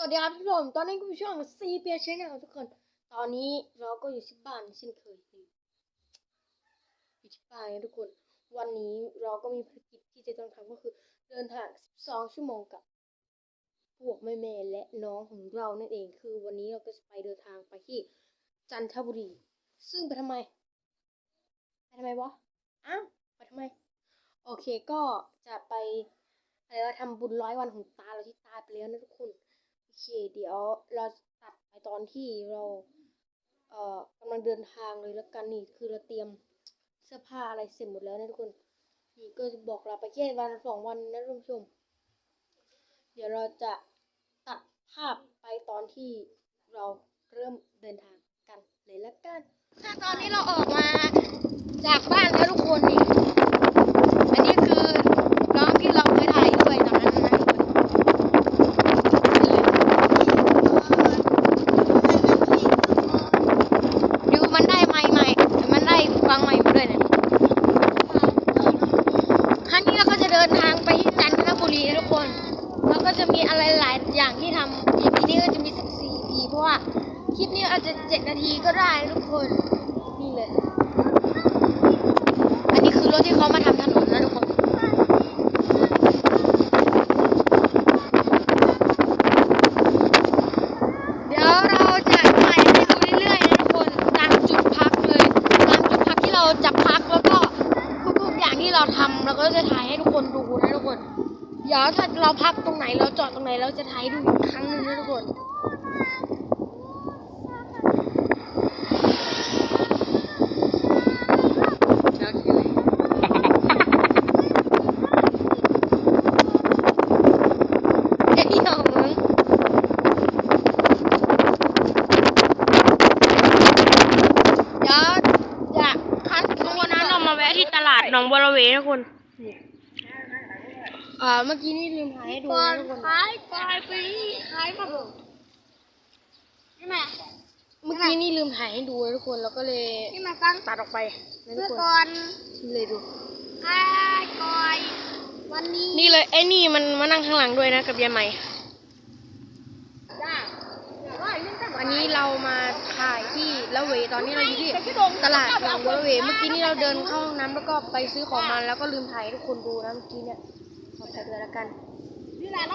สวัสดีครับทุกคนตอนนี้คุณผู้ชมซีเปียชแนลทุกคน ตอนนี้เราก็อยู่ที่บ้านเช่นเคยอยู่ที่บ้านนะทุกคน วันนี้เราก็มีภารกิจที่จะต้องทำก็คือ เดินทาง 12 ชั่วโมงกับ พวกแม่แม่และน้องของเรานั่นเอง คือวันนี้เราก็จะไปเดินทางไปที่จันทบุรี ซึ่งไปทำไม ไปทำไมวะ อ้าว ไปทำไม โอเคก็จะไปอะไรว่าทำบุญร้อยวันของตาเราที่ตายไปแล้วนะทุกคน เคเดี๋ยวเราตัดไปตอนที่เราเอ่อกำลังเดินทางเลยแล้วกันนี่คือเราเตรียมเสื้อผ้าอะไรเสร็จหมดแล้วนะทุกคนนี่ก็จะบอกเราไปแค่วันสองวันนะท่านผู้ชม เดี๋ยวเราจะตัดภาพไปตอนที่เราเริ่มเดินทางกันเลยละกันถ้าตอนนี้เราออกมาจากบ้านนี่ อันนี้คือน้องที่เราเคยถ่ายด้วยตอนนั้นนะทุกคน ดูมันได้ไม้ใหม่ มันได้ฟังใหม่มาด้วยเนี่ยครั้งนี้เราก็จะเดินทางไปที่จันทบุรีนะทุกคน แล้วก็จะมี อะไรหลายอย่างที่ทำ EP นี้ก็จะมีสักสี่ EP เพราะว่าคลิปนี้อาจจะเจ็ดนาทีก็ได้ทุกคน นี่เลย อันนี้คือรถที่เขามาทำถนนนะทุกคนเดี๋ยวเราจะถ่ายเรื่อยๆนะทุกคนตามจุดพักเลยตามจุดพักที่เราจะพักแล้วก็ทุกๆอย่างที่เราทำเราก็จะถ่ายให้ทุกคนดูนะทุกคน เดี๋ยวถ้าเราพักตรงไหนเราจอดตรงไหนเราจะถ่ายให้ดูอีกครั้งหนึ่งนะทุกคนเดี๋ยวอีหนองมึงเดี๋ยวอยากคัดวันนั้นเรามาแวะที่ตลาดหนองบัวระเวนะคุณ อ่าเมื่อกี้นี่ลืมถ่ายให้ดูนะทุกคนขายปลายปีขายมาบ่นี่แม่เมื่อกี้นี่ลืมถ่ายให้ดูนะทุกคนแล้วก็เลยนี่มาฟังตัดออกไปนะทุเมื่กอคนก่อนเลยดู ขายก่อยวันนี้นี่เลยไอ้นี่มันมานั่งข้างหลังด้วยนะกับยายใหม่ จ้าว่าอย่างนี้ก็อันนี้เรามาถ่ายที่ละเวตอนนี้เราอยู่ที่ตลาดหนองบัวระเวเมื่อกี้นี่เราเดินเข้าห้องน้ำแล้วก็ไปซื้อของมาแล้วก็ลืมถ่ายให้ทุกคนดูนะเมื่อกี้เนี่ย ขอถ่ายเลยละกันนี่แล้ว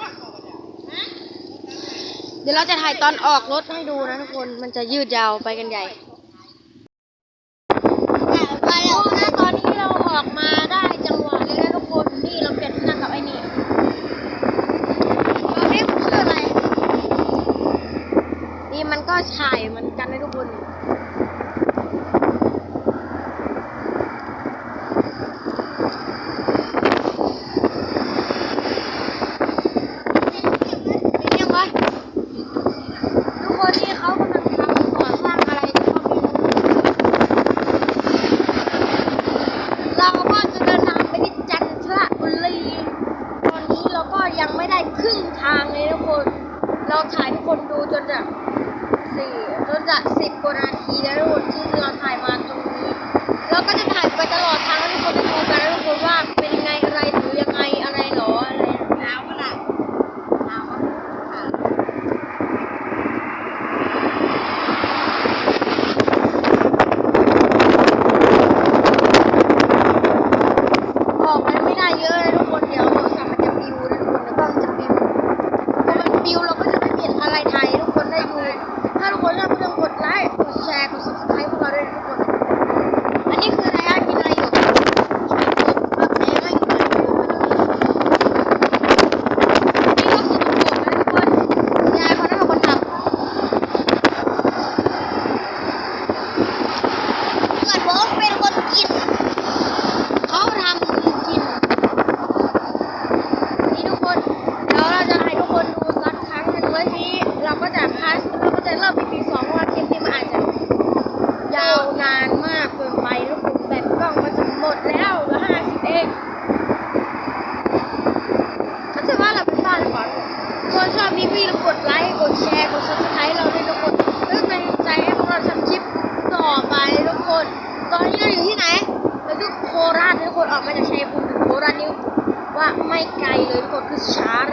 เดี๋ยวเราจะถ่ายตอนออกรถให้ดูนะทุกคน มันจะยืดยาวไปกันใหญ่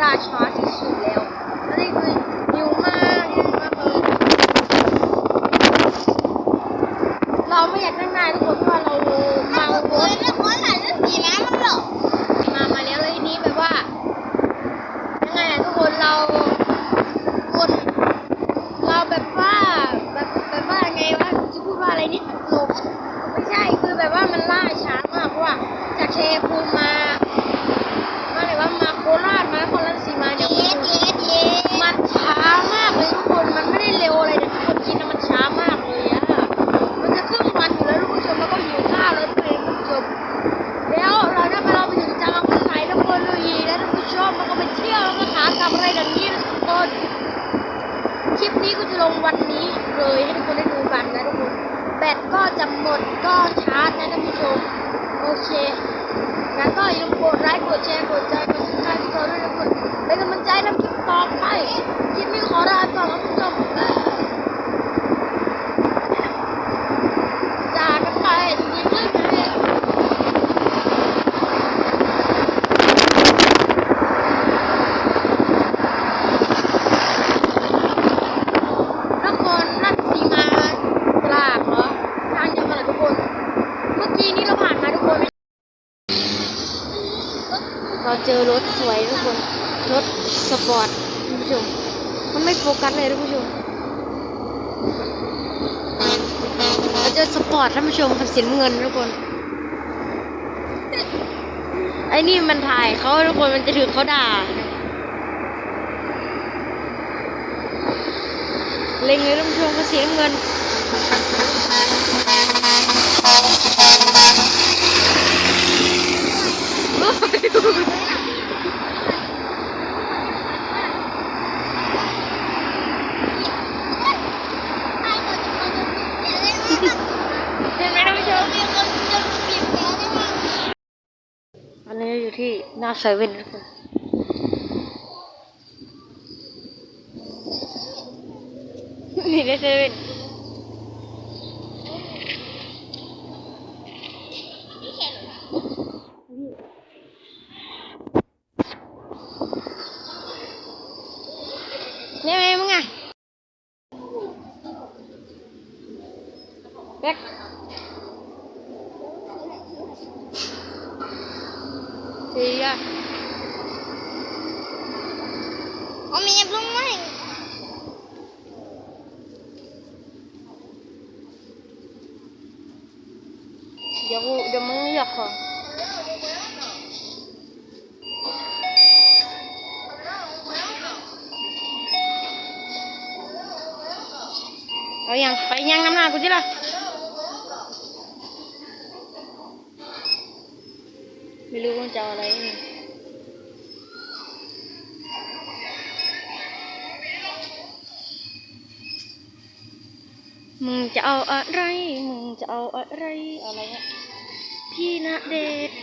ราชาสุดๆแล้วอันนี้คือนิวมากนิวมากเลยเราไม่อยากนั่งนายทุกคนเพราะเราเมาโว้แล้วคนหลายจะสีน้ำมันหรอมามาแล้วเลยนี้แบบว่า ยังไงอะทุกคนเราคนเราแบบว่าแบบแบบว่าไงวะจะพูดว่าอะไรนี่ยหลงไม่ใช่คือแบบว่ามันล่าช้ามากเพราะว่าจากเชฟ เลยให้ทุกคนได้ดูกันนะทุกคน แบตก็จะหมดก็ชาร์จนะท่านผู้ชม โอเคงั้นก็อย่าลืมกดไลค์กดแชร์กดใจกดติดตามพี่กอด้วยนะทุกคนเป็นกำลังใจทำคลิปต่อไปคลิปนี้ขอลาไปก่อนนะท่านผู้ชมบ๊ายบายจากกันไปยิ้มเลย นครราชสีมาตราดเหรอทางเดียวกันเหรอทุกคน เมื่อกี้นี้เราผ่านมาทุกคน เราเจอรถสวยทุกคน รถสปอร์ตท่านผู้ชม มันไม่โฟกัสเลยท่านผู้ชม เราเจอสปอร์ตท่านผู้ชมคัน สีน้ำเงินทุกคน ไอ้นี่มันถ่ายเขาทุกคนมันจะถือเขาด่า เล็งเลยท่านผู้ชมเขาสีน้ำเงินโอ้ยห็นไหมท่านผู้ชมอันนี้อยู่ ที่หน้าเซเว่นทุกคนนี่ในเซเว่นเนี่ยไงมึงอะแบ็คสีอะ Om jag blommar เดี๋ยวกูเดี๋ยวมึงเลือกก่อนเอายังไปยังน้ำหน้ากูจิล่ะไม่รู้ว่าจะเอาอะไรนี่ มึงจะเอาอะไร มึงจะเอาอะไร อะไรเนี่ยพี่ณเดชน์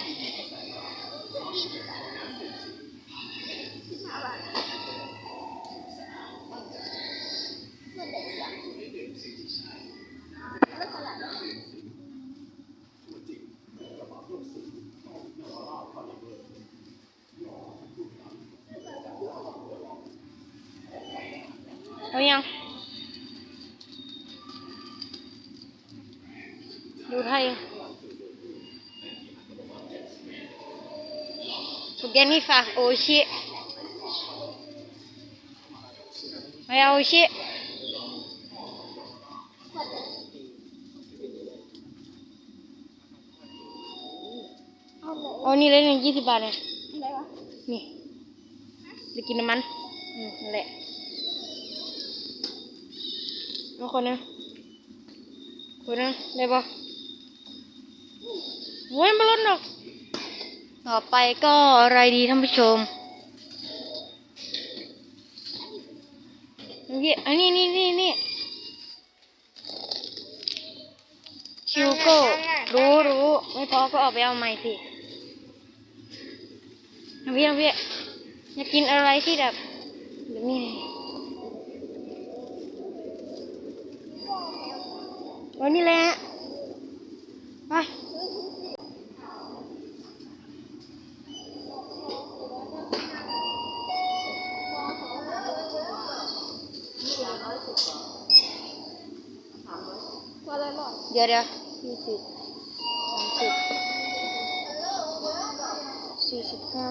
เอายัง ดูไทยพวกแกนี่ฝากโอชิไม่เอาโอชิเอานี่เลยหนึ่งยี่สิบบาทเลยนี่จะกินน้ำมันอืมนั่นแหละเอาคนนึงคนนึงได้ปะ โว้ยม่ลดหรอก ต่อไปก็อะไรดีท่านผู้ชมนี่อันนี้นี่นี่นี่ชิวโก้รู้รู้ไม่พอก็ออกไปเอาใหม่สิน้ำพี่น้ำพี่อยากกินอะไรที่แบบแบบนี้เลยวันนี้แหละ ดี๋ยวเดี๋ยวสิบสามสิบสี่สิบห้า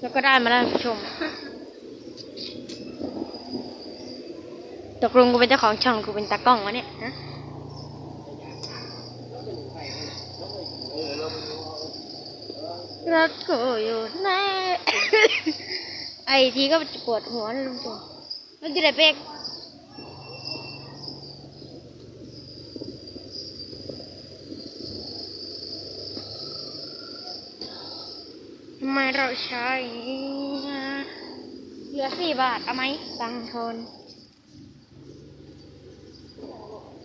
แล้วก็ได้มาแล้วผู้ชม ตกลงกูเป็นเจ้าของช่องกูเป็นตากล้องวะเนี่ยฮะรักกูอยู่ไหนไอทีก็ปวดหัวนะลุงตัวมันจะได้เป็กทำไม เราใช้เหลือสี่บาท เอาไหมตังค์ทน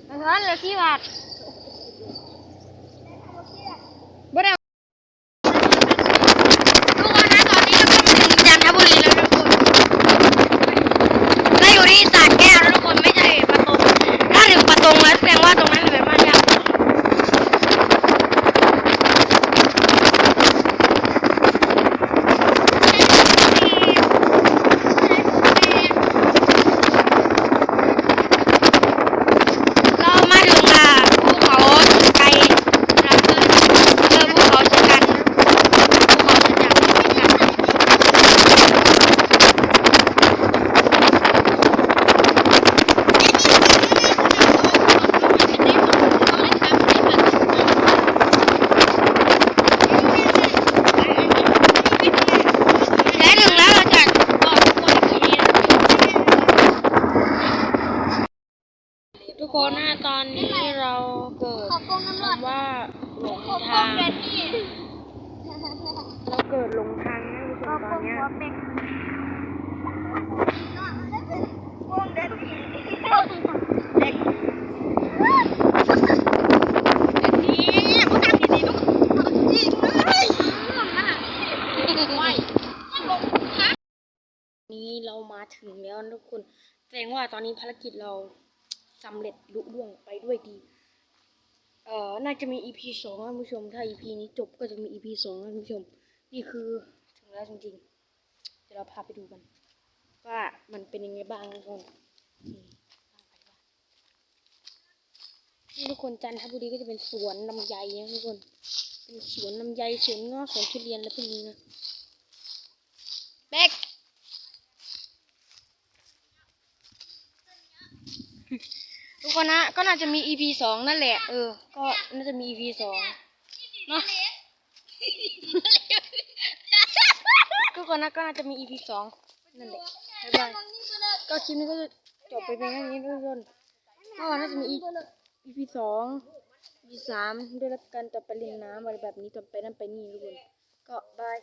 ตังค์ทนเหลือสี่บาทบ่ได้ ทุกคนนะตอนนี้เราก็มาถึงจันทบุรีแล้วทุกคนเราอยู่ที่สระแก้วแล้วทุกคนไม่ใช่ประตงถ้าถึงประตงแล้วแสดงว่าตรงนั้นเป็นบ้านยากเรามาถึงอะภูเขาไกลเราเจอเจอภูเขาชะกันภูเขาชะกัน และถึงแล้วเราจะบอกทุกคนอีกทีนะทุกคนนะตอนนี้เราเกิด ขอกงน้ำรอด คำว่าหลง ขอก ทาง ง แดนนี่ เราเกิดหลงทางนะผู้ชมตอนเนี้ย หัวเป็ดกงแดนนี่นี่พวกทำดีๆลูกจริงเลยไม่ นี้เรามาถึงแล้วนะทุกคนแสด งว่าตอนนี้ภารกิจเราสำเร็จลุล่วงไปด้วยดี เอ่อ น่าจะมี EP สองท่านผู้ชม ถ้า EP นี้จบก็จะมี EP สองท่านผู้ชม นี่คือถึงแล้วจริงๆ เดี๋ยวเราพาไปดูกัน ว่ามันเป็นยังไงบ้างทุกคนนี่ทุกคนจันทบุรีก็จะเป็นสวนลำไยนะทุกคน เป็นสวนลำไยสวนงาะสวนทุเรียนอะไรพวกนี้นะเบ๊ก ทุกคนนะก็น่าจะมี EP สองนั่นแหละ เออ ก็น่าจะมี EP สองเนาะทุกคนนะก็น่าจะมี EP สองนั่นแหละบ๊ายบายก็คลิปนี้ก็จะจบไปเพียงแค่นี้ทุกคนก็น่าจะมี EP สอง EP สามด้วยรับการต่อไปเล่นน้ำอะไรแบบนี้ต่อไปนั่นไปนี่ทุกคนก็บาย